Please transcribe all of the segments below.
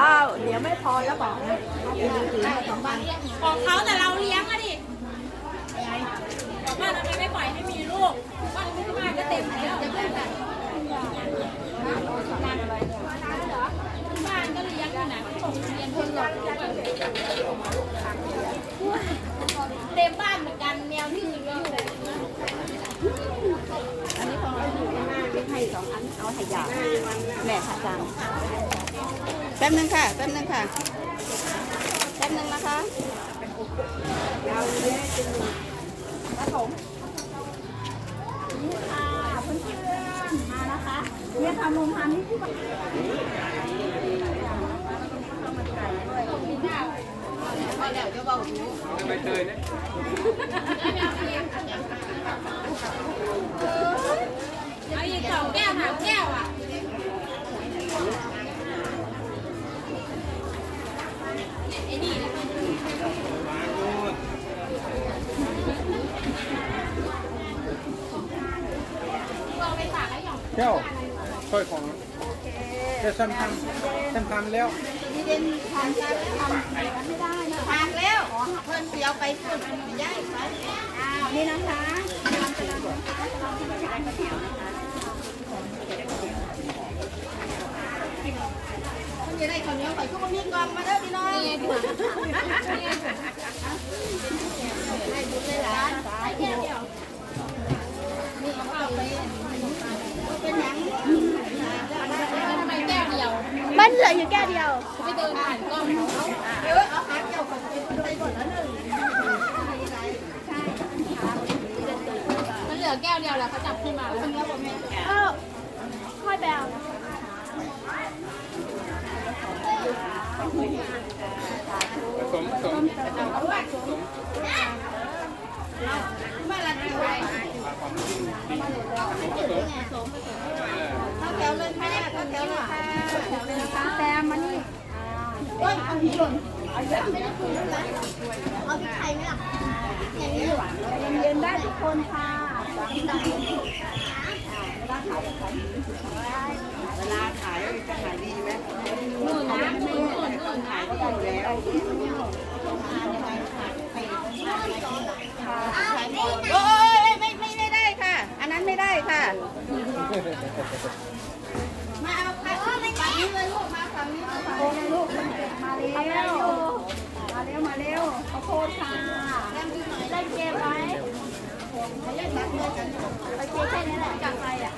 อ้าว เดี๋ยวไม่พอแล้วบอกนะของบ้านของเขาแต่เราเลี้ยงอะดิบอกว่าทำไมไม่ปล่อยให้มีลูกบ้านที่บ้านก็เต็มแล้วที่บ้านก็เลี้ยงอยู่นะส่งเรียนคนหลอกเต็มบ้านเหมือนกันแมวที่อื่นก็อยู่ อันนี้ของเราอยู่ข้างหน้าไม่ให้สอง อันเอาให้ยาวแม่ค่ะจังแป๊บนึงค่ะ แป๊บนึงค่ะ แป๊บนึงนะคะยาวเลยจริงครับผมนี่ค่ะเพื่อนๆมานะคะเนี่ยทำนมทานนี่ที่บ้านใบเตยเนี่ย เอาอีกสองแก้ วสามแก้วอะไอ้นี่นะเราไปฝากให้หยองแก้วช่วยของแค่ฉันทำฉันทำแล้วที่เด่นทานการทำไม่ได้นะทานแล้วอ๋อเพิ่นเสียวไปเพิ่นย้ายไปอ้าวนี่นะคะ ทำกำลังเราที่จะได้ก๋วยเตี๋ย เอาพริกไทยไหมล่ะอย่างนี้หวานเย็นๆได้ทุกคนค่ะเวลาขายจะขายดีไหมนู่นนะนู่นนู่นนู่นนะโอ้ยไม่ไม่ไม่ได้ค่ะ อันนั้นไม่ได้ค่ะ มาเอาค่ะฝั่งนี้เลยลูกมา ฝั่งนี้มาฝั่งนี้ลูกมาเร็วมาเร็วมาเร็วมาเร็วขอโทษค่ะเล่นเกมไหมเล่นเดียวกันไปเกมแค่นี้แหละจากไปอะ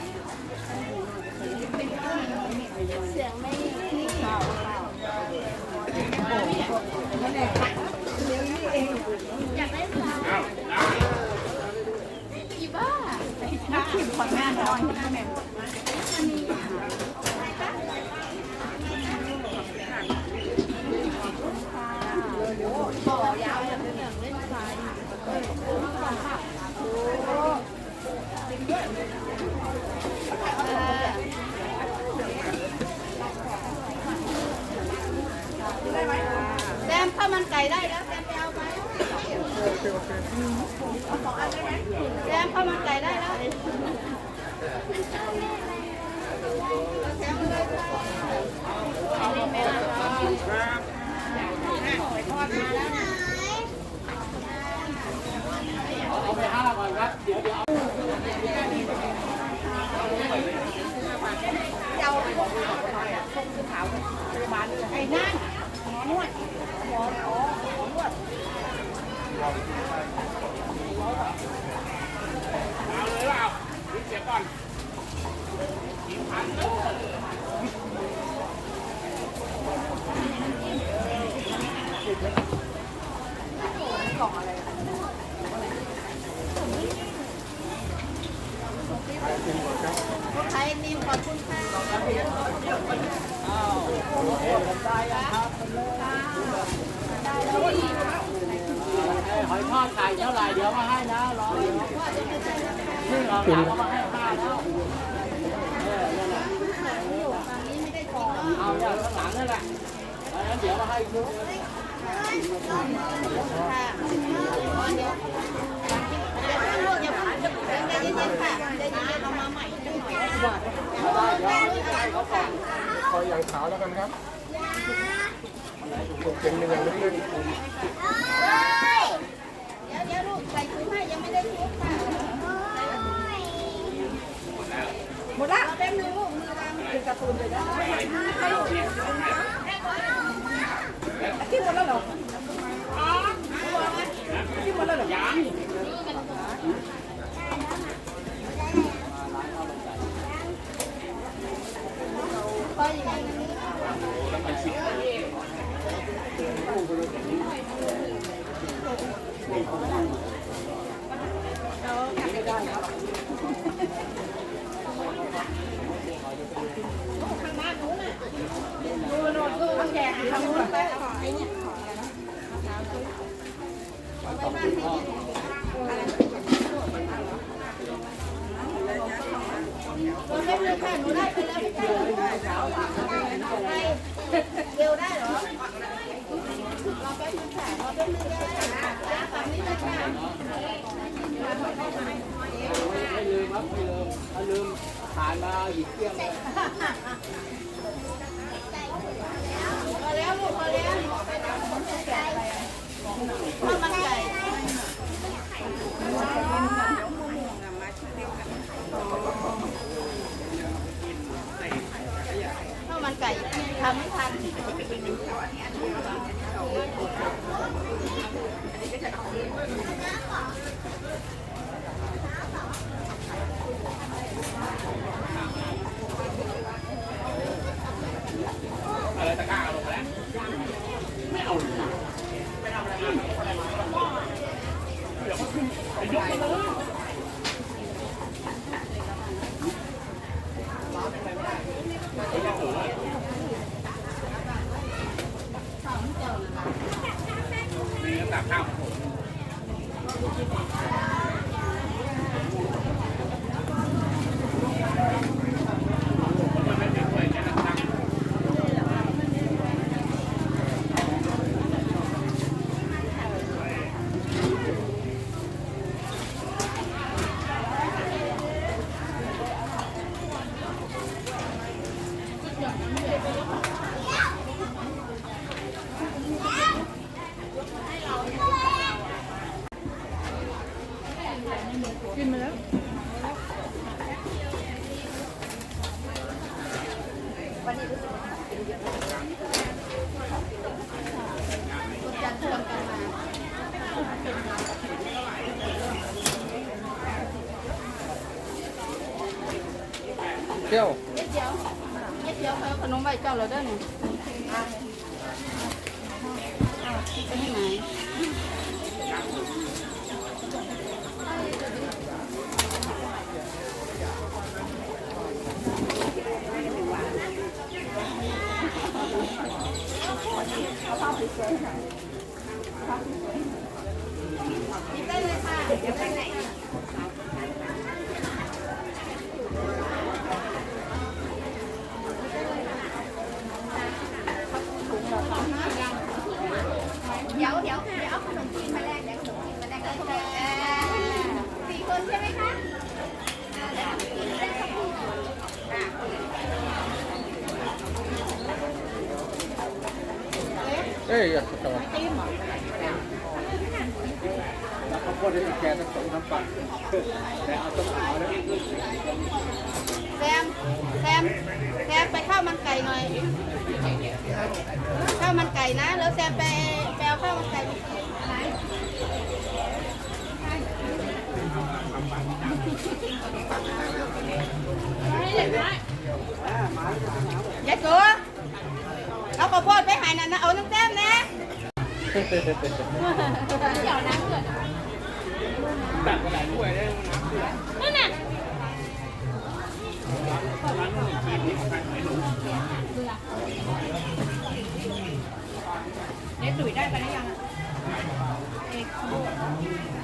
เสียงไม่นี่เปล่าเปล่านั่นแหละเดี๋ยวนี้เองอยากได้เปล่า อีบ้า ขีดขอนแม่นอนที่แม่ต่อยาวอย่างเป็นอย่างเล่นไฟแซามันไก่ได้แล้วแซมไปเอาไหมแซมข้าวมันไก่ได้แล้วไอ้นั่นหมอนวดหมอหมอหมอนวด เอาเลยว่าเอาเสียก่อน ไทยนิมขอบคุณค่ะ หอยทอดไก่เท่าไหร่เดี๋ยวมาให้นะรอเดี๋ยวนี่ออกหลังเอามาให้ป้าแล้วเออนั่นแหละเอาอย่างข้างหลังนั่นแหละแล้วเดี๋ยวมาให้ชุดนึงค่ะเดี๋ยวเดี๋ยวลูกอย่าเพิ่งใจเย็นๆค่ะ คอยอย่างขาวแล้วกันครับเก่งเนึ่งอย่างเล็กๆ เดี๋ยวเดี๋ยวลูกใส่ถุงให้ยังไม่ได้ทุบค่ะหมดละแป๊บนึงลูกมือวางเป็นการ์ตูนเลยนะที่หมดแล้วเหรอที่หมดแล้วเหรอยังพออย่างนี้ทำแจกทำนู้นไปไอ้เนี่ยเอาไว้บ้านที่ตัวเล็กเลยค่ะหนูได้ไปแล้วไม่ใช่เหรอให้เร็วได้เหรอ รอแป๊บนึงค่ะรอแป๊บนึงค่ะฝั่งนี้เลยค่ะ ไม่ลืมครับไม่ลืมถ้าลืมผ่านมาหยิบเกี้ยงเลยพอแล้วลูกพอแล้ว do it. เที่ยวเดียวเดียวเขาขนมใบเจ้าเราเด้อไปที่ไหนได้เลยค่ะเดี๋ยวไปไหน เดี๋ยวเดี๋ยวเดี๋ยวเอาขนมจีนมาแลกเดี๋ยวขนมจีนมาแลกกันเลยสี่คนใช่ไหมคะอ่าเดี๋ยวขนมจีนมาแลกครับพี่อะ เอ้ยอยากจะ จิ้มเหรอ แล้วเขาพูดให้แกส่งน้ำปั่นแต่เอาต้มขาวนะแซมแซมแซมไปข้าวมันไก่หน่อยข้าวมันไก่นะ แล้วแซมไปไปเอาข้าวมันไก่มากินไหนยายตัวเอาข้าวโพดไปหายนั่นนะเอาน้ำแต้มนะเดี๋ยวน้ำเกิด ตักกระดาษด้วยได้น้ำเดือดนั่นน่ะเด็กตุ๋ยได้ไปได้ยังเอกนะขอขอจะสองฝัก